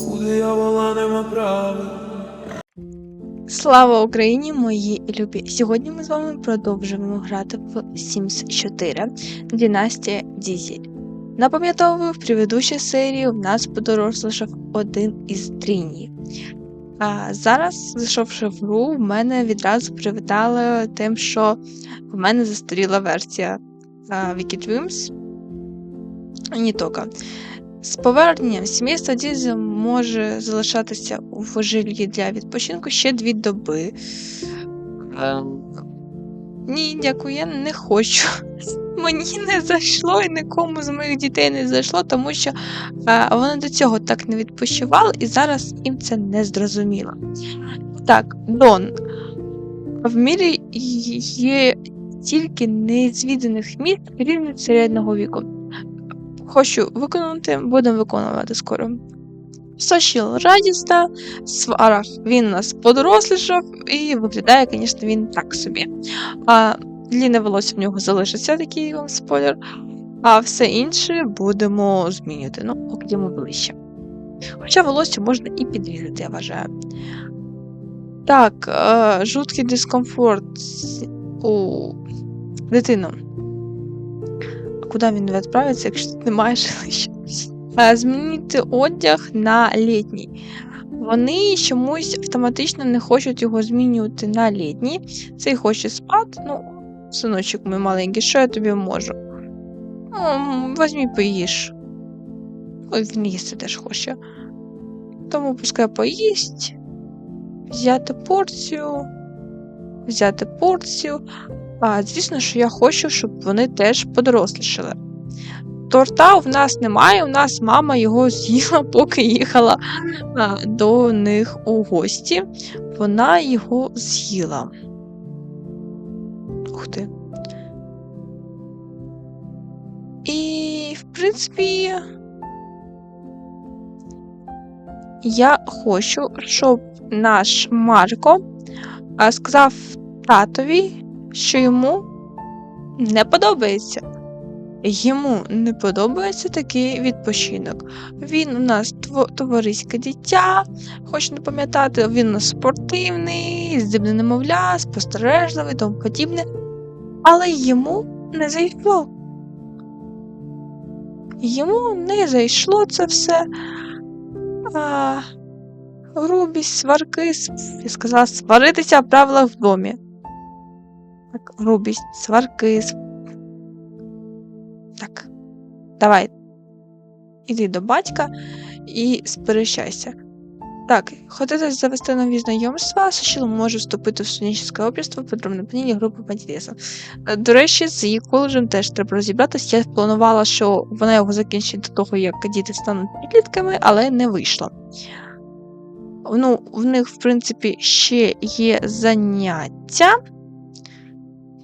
У диявола нема права. Слава Україні, мої любі! Сьогодні ми з вами продовжуємо грати в Sims 4 Дінастія Дізель. Напам'ятовую, в предыдущій серії в нас подорослішав один із Тріні. А зараз, зайшовши в гру, в мене відразу привітали тим, що в мене застаріла версія Wiki Dreams. Не тільки. З поверненням сімейства Дізель може залишатися в жилі для відпочинку ще дві доби. Ем, Ні, дякую, я не хочу. Мені не зайшло і нікому з моїх дітей не зайшло, тому що е, вони до цього так не відпочивали, і зараз їм це не зрозуміло. Так, Дон. В мірі є тільки незвіданих місць рівня середнього віку хочу виконати, будемо виконувати скоро. Сошіл радісна, сварах він нас подорослішав і виглядає, звісно, він так собі. А длінне волосся в нього залишиться, такий вам спойлер. А все інше будемо змінювати. Ну, окремо ближче. Хоча волосся можна і підрізати, я вважаю. Так, е, жуткий дискомфорт у дитину. Куди він відправиться, якщо тут немає жилища? Е, Змінити одяг на літній. Вони чомусь автоматично не хочуть його змінювати на літній. Цей хоче спати. Ну, синочок мій маленький, що я тобі можу? Ну, Возьмі поїж. Ой, він їсти теж хоче. Тому пускай поїсть, взяти порцію, взяти порцію. А, звісно, що я хочу, щоб вони теж подорослішали. Торта в нас немає, у нас мама його з'їла, поки їхала а, до них у гості. Вона його з'їла. Ух ти. І, в принципі, я хочу, щоб наш Марко сказав татові, що йому не подобається. Йому не подобається такий відпочинок. Він у нас товариське дитя, хочу не пам'ятати, він у нас спортивний, здібне немовля, спостережливий, тому подібне. Але йому не зайшло. Йому не зайшло це все. А, грубість, сварки, я сказала, сваритися в правилах в домі. Так, грубість, сварки. Так. Давай. Іди до батька і сперещайся. Так, хотите завести нові знайомства, Сашило може вступити в студенческое общество подробне панілі групи по інтересам. Е, До речі, з її коледжем теж треба розібратися. Я планувала, що вона його закінчить до того, як діти стануть підлітками, але не вийшло. Ну, в них, в принципі, ще є заняття.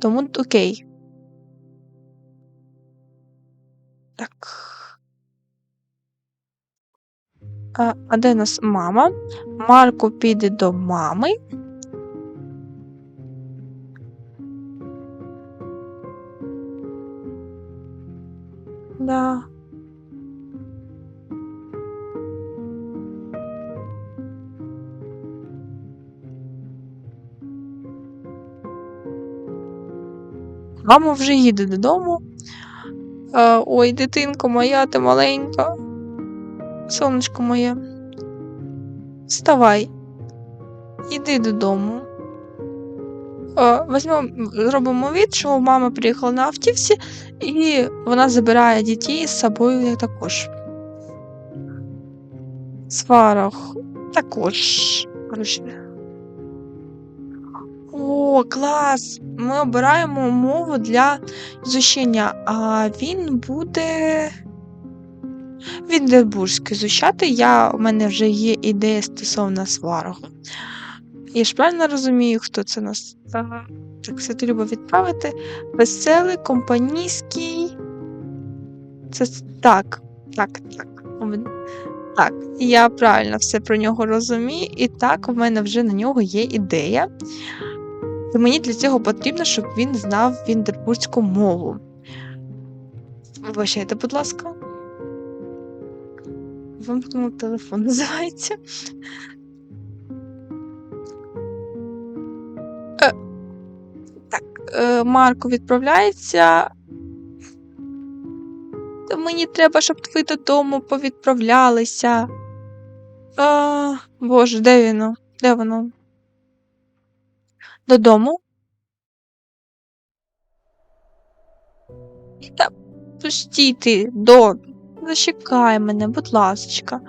Тому окей. Так. А, а де нас мама? Марко піде до мами. Да. Мама вже їде додому. Е, ой, дитинко моя, ти маленька. Сонечко моє. Вставай. Іди додому. Е, Візьмемо, зробимо від, що мама приїхала на автівці, і вона забирає дітей з собою також. Сварох також. Коротше. Клас! Ми обираємо мову для зущення, а він буде Віндербурзький зущати. Я, у мене вже є ідея стосовно сварого. Я ж правильно розумію, хто це нас. Так, святолюбо відправити. Веселий, компанійський. Це так, так, так. Так, я правильно все про нього розумію, і так, в мене вже на нього є ідея. І мені для цього потрібно, щоб він знав віндербурзьку мову. Вибачайте, будь ласка. вимкнула телефон, називається. Е, так, е, Марко відправляється. Та Мені треба, щоб ви додому повідправлялися. А, Боже, де воно? Де воно? Додому? Та пустійте, Добі. Зачекай мене, будь ласочка.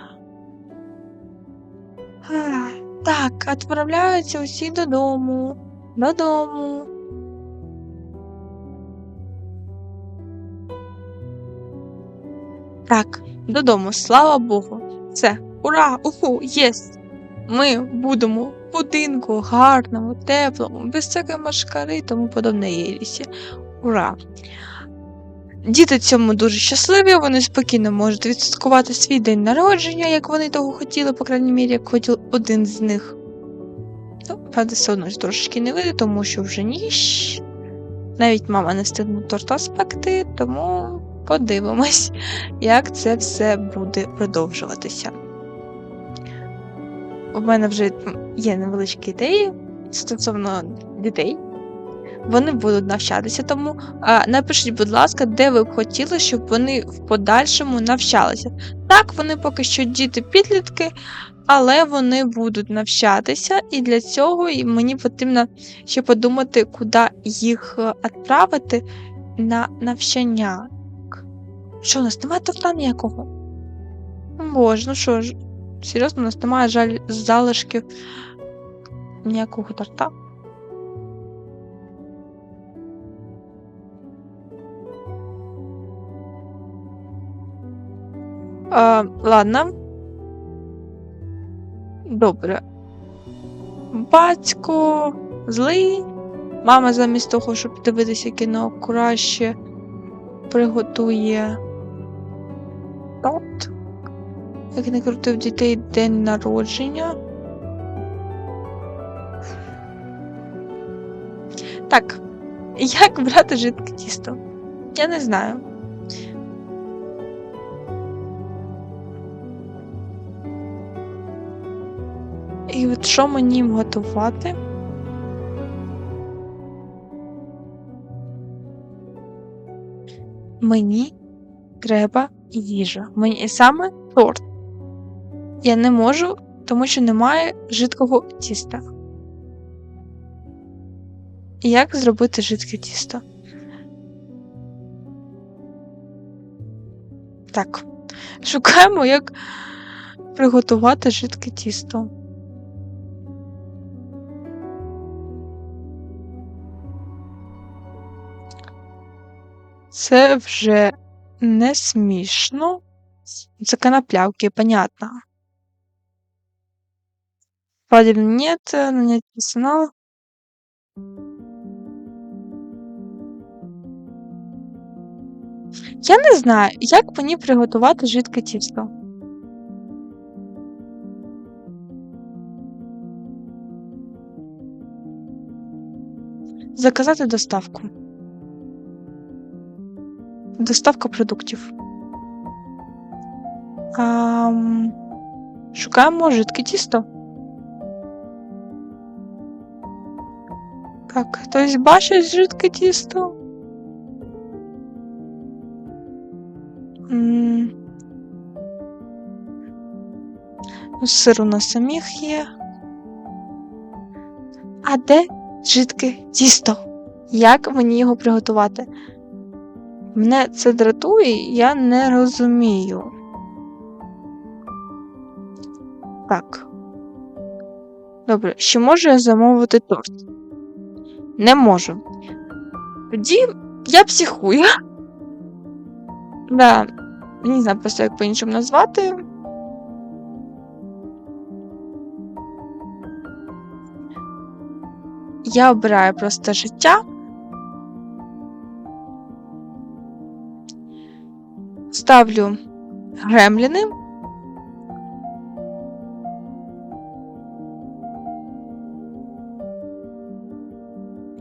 Так, відправляються усі додому. Додому. Так, додому, слава Богу. Все, ура! Уху, єс! Ми будемо будинку гарному, теплому, без всякої машкари і тому подобне єрісі. Ура! Діти цьому дуже щасливі, вони спокійно можуть відсвяткувати свій день народження, як вони того хотіли, по крайній мірі, як хотів один з них. Ну, правда, все одно ж трошечки не вийде, тому що вже ніч. Навіть мама не встигне торта спекти, тому подивимось, як це все буде продовжуватися. У мене вже є невеличкі ідеї стосовно дітей. Вони будуть навчатися, тому а, напишіть, будь ласка, де ви б хотіли, щоб вони в подальшому навчалися. Так, вони поки що діти-підлітки, але вони будуть навчатися, і для цього мені потрібно ще подумати, куди їх е, відправити на навчання. Що, у нас немає торта ніякого? Боже, ну що ж, серйозно, у нас немає жаль залишків ніякого торта. А, ладно. Добре. Батько злий. Мама замість того, щоб дивитися кіно, краще приготує торт. Як не крутив дітей день народження. Так, як брати жидке тісто? Я не знаю. І от що мені готувати? Мені треба їжа. Мені саме торт. Я не можу, тому що немає жидкого тіста. Як зробити жидке тісто? Так. Шукаємо, як приготувати жидке тісто. Це вже не смішно. Це коноплявки, понятно. Вроде нет, нанять персонал. Я не знаю, як мені приготувати жидке тісто. Заказати доставку. Доставка продуктів. Ам, Шукаємо жидке тісто. Так, хтось бачить жидке тісто? Сир у нас самих є. А де жидке тісто? Як мені його приготувати? Мене це дратує, я не розумію. Так. Добре, чи можу я замовити торт? Не можу. Тоді я психую. Да, не знаю просто як по-іншому назвати. Я обираю просто життя. Ставлю гремліни.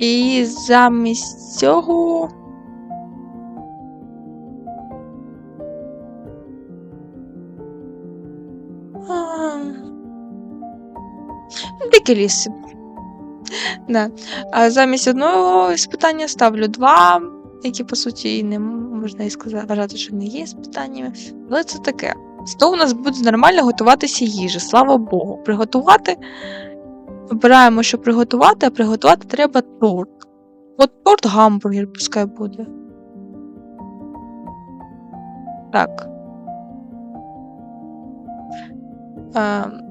І замість цього. Дикі ліси. Не. А замість одного іспитання ставлю два, які, по суті, і не можна і сказати, вважати, що не є іспитаннями. Але це таке. Зато у нас буде нормально готуватися їжа, слава Богу. Приготувати. Обираємо, що приготувати, а приготувати треба торт. От торт гамбургер пускай буде. Так. Ем,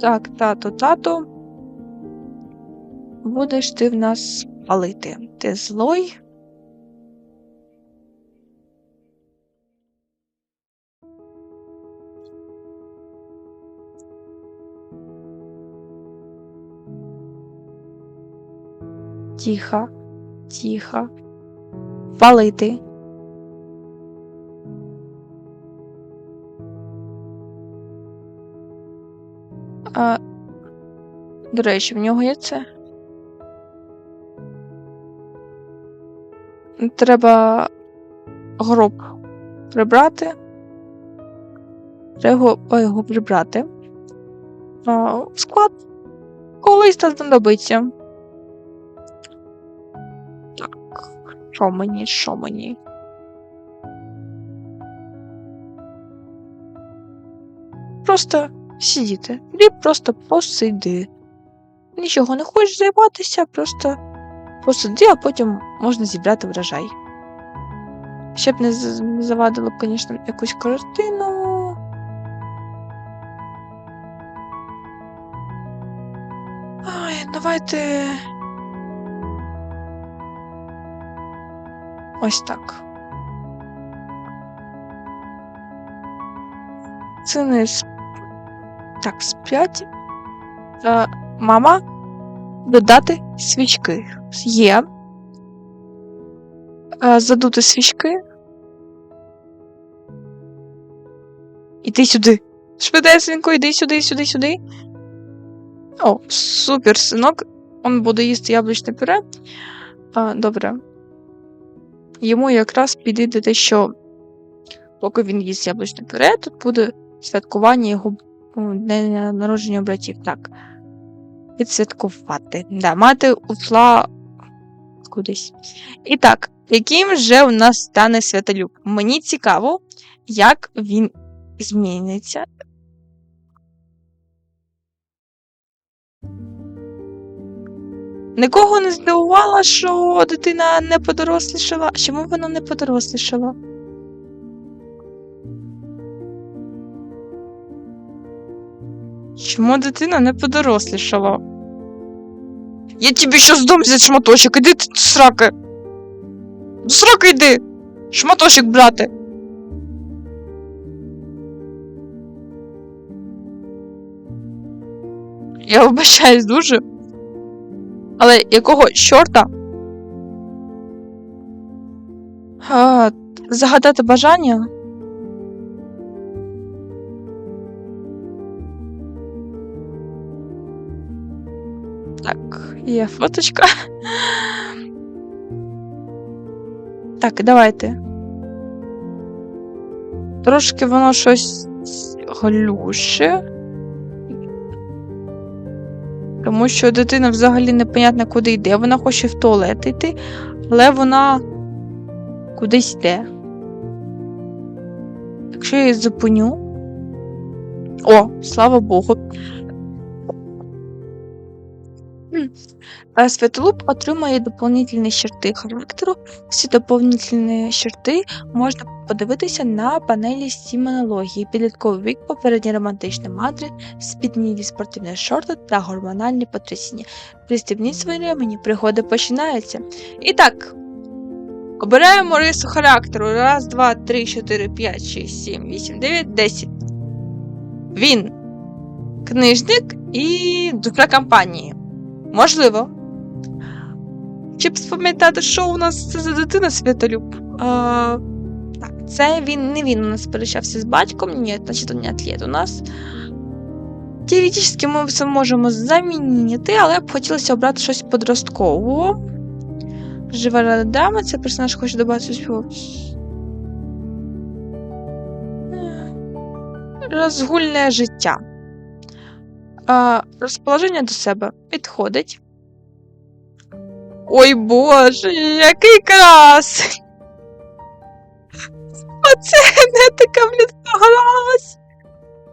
Так, тато, тато. Будеш ти в нас палити. Ти злой. Тихо, тихо. Палити. А, до речі, в нього є це. Треба гроб прибрати. Треба його, його прибрати. А, склад колись та знадобиться. Що мені, що мені? Просто сидіти. Іди просто посиди. Нічого не хочеш займатися, просто посиди, а потім можна зібрати врожай. Ще б не завадило звісно, якусь картину. Ай, давайте. Ось так. Не з так, сп'ять. Е, мама, додати свічки. Є. Е, задути свічки. Іди сюди. Швидесенько, іди сюди, сюди, сюди. О, супер, синок. Он буде їсти яблучне пюре. А, добре. Йому якраз підійде те, що поки він їсть яблучне пюре, тут буде святкування його дня народження братів. Так. Відсвяткувати. Да, мати ушла кудись. І так, яким же у нас стане Святолюб? Мені цікаво, як він зміниться. Нікого не здивувало, що дитина не подорослішала. Чому вона не подорослішала? Чому дитина не подорослішала? Я тобі щас дам взяти шматочок, іди ти сраки. До йди! Шматочок брати. Я вибачаюсь дуже. Але якого чорта? А, загадати бажання? Так, є фоточка. Так, давайте. Трошки воно щось глюше. Тому що дитина взагалі непонятно куди йде. Вона хоче в туалет йти, але вона кудись йде. Якщо я її зупиню. О, слава Богу. Е, отримує доповнительні черти характеру. Ці доповнительні черти можна подивитися на панелі стімонології, підлітковий вік, попередній романтичний мадрі, спіднілі спортивні шорти та гормональні потрясіння. Пристібніть свої ремені, пригоди починаються. І так, обираємо рису характеру. Раз, два, три, чотири, п'ять, шість, сім, вісім, дев'ять, десять. Він книжник і душа компанії. Можливо. Щоб спам'ятати, що у нас це за дитина Святолюб. А, так, це він не він у нас сперечався з батьком. Ні, значить, не атлет у нас. Теоретично ми все можемо замінити, але б хотілося обрати щось подросткового. Жива дама, це персонаж хоче добавити спів. розгульне життя. Розположення до себе підходить. Ой боже, який крас! Оце не така блін погралась.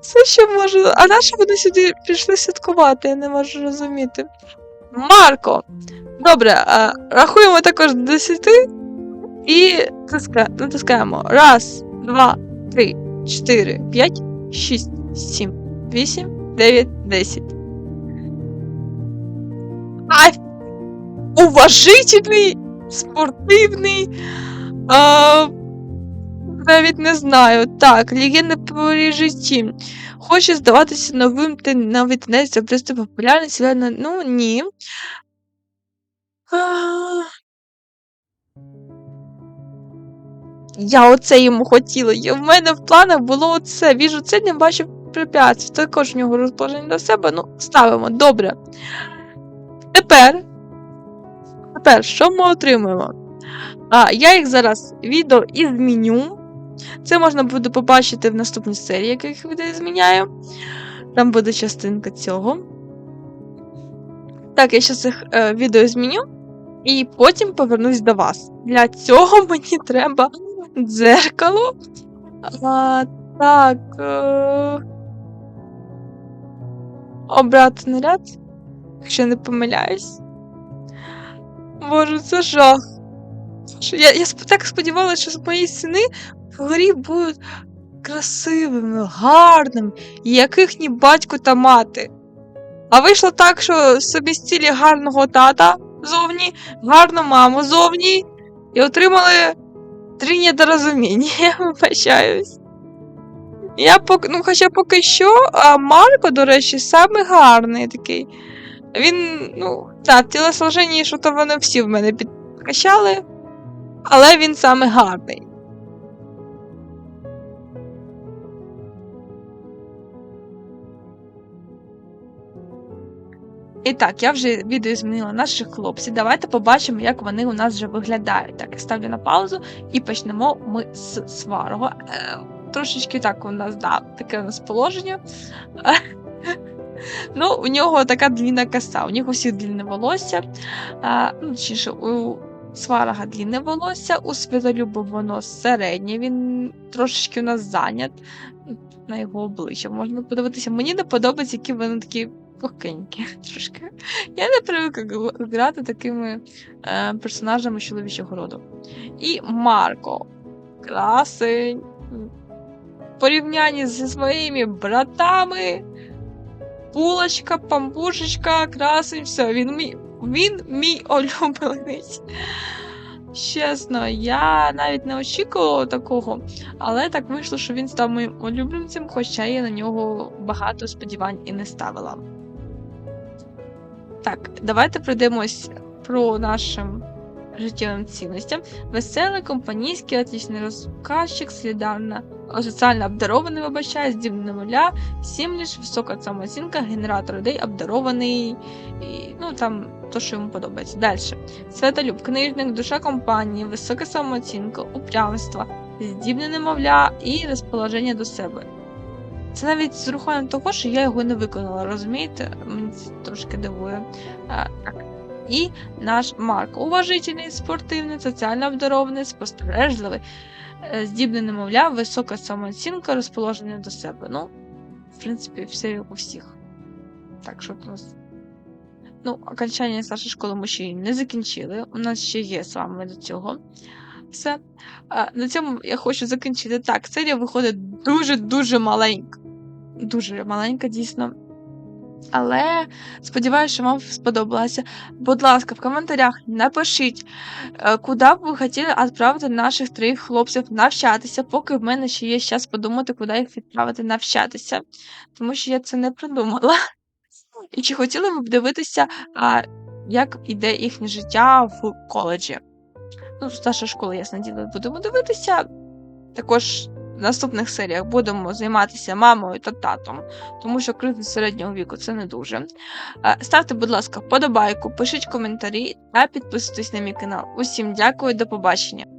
Все що можу. А на що вони сюди прийшли святкувати? Я не можу розуміти. Марко! Добре, а, рахуємо також до 10 і натискаємо. Раз, два, три, чотири, п'ять, шість, сім, вісім, дев'ять, десять. Уважительний, спортивний. А, навіть не знаю. Так, легенда по житті. Хоче здаватися новим ти навіть не забрести популярність. Селена- Ну, ні. А, Я оце йому хотіла. І в мене в планах було оце. Віжу, це не бачив препятствий. Також в нього розположення до себе. Ну, ставимо. Добре. Тепер. Тепер, що ми отримуємо? А, я їх зараз відео і зміню. Це можна буде побачити в наступній серії, як я їх відео зміняю. Там буде частинка цього. Так, я зараз їх е, відео зміню. І потім повернусь до вас. Для цього мені треба дзеркало. А, так. Е... Обрати наряд, якщо не помиляюсь. Боже, це жах. Я, я так сподівалася, що мої сини вгорі будуть красивими, гарними, яких ні батько та мати. А вийшло так, що собі стілі гарного тата зовні, гарну маму зовні, і отримали три недорозуміння, я вибачаюсь. Я поки, ну, хоча поки що, а Марко, до речі, самий гарний такий. Він, ну, так, тілосложення, що то вони всі в мене підкачали, але він самий гарний. І так, я вже відео змінила наших хлопців. Давайте побачимо, як вони у нас вже виглядають. Так, я ставлю на паузу і почнемо ми з сварого. Е, трошечки так у нас, да, таке у нас положення. Ну, у нього така длінна коса, у них усіх длінне волосся. А, ну, точніше, у сварога длінне волосся, у світолюбу воно середнє, він трошечки у нас зайнят. На його обличчя можна подивитися. Мені не подобається, які вони такі пухкенькі трошки. Я не привикла грати такими е, персонажами чоловічого роду. І Марко. Красень. В порівнянні зі своїми братами. Булочка, пампушечка, красень, все, він мій, він мій улюбленець. Чесно, я навіть не очікувала такого, але так вийшло, що він став моїм улюбленцем, хоча я на нього багато сподівань і не ставила. Так, давайте пройдемось про нашим життєвим цінностям. Веселий, компанійський, отличний розказчик, солідарна, соціально обдарований, вибачаю, здібний немовля, сімліш, висока самооцінка, генератор ідей, обдарований, і, ну там то, що йому подобається. Далі. Святолюб, книжник, душа компанії, висока самооцінка, упрямство, здібне немовля і розположення до себе. Це навіть з урахуванням того, що я його не виконала, розумієте? Мені це трошки дивує. І наш Марк. Уважительний, спортивний, соціально обдарований, спостережливий, здібне немовля, висока самооцінка, розположення до себе. Ну, в принципі, все у всіх. Так, що у нас. Ну, окончання старшої школи ми ще не закінчили. У нас ще є з вами до цього. Все. На цьому я хочу закінчити. Так, серія виходить дуже-дуже маленька. Дуже маленька, дійсно. Але сподіваюся, що вам сподобалося. Будь ласка, в коментарях напишіть, е, куди б ви хотіли відправити наших трьох хлопців навчатися, поки в мене ще є час подумати, куди їх відправити навчатися. Тому що я це не придумала. І чи хотіли ви б дивитися, як іде їхнє життя в коледжі? Ну, старша школа, ясне діло, будемо дивитися. Також в наступних серіях будемо займатися мамою та татом, тому що криза середнього віку це не дуже. Е, Ставте, будь ласка, вподобайку, пишіть коментарі та підписуйтесь на мій канал. Усім дякую, до побачення.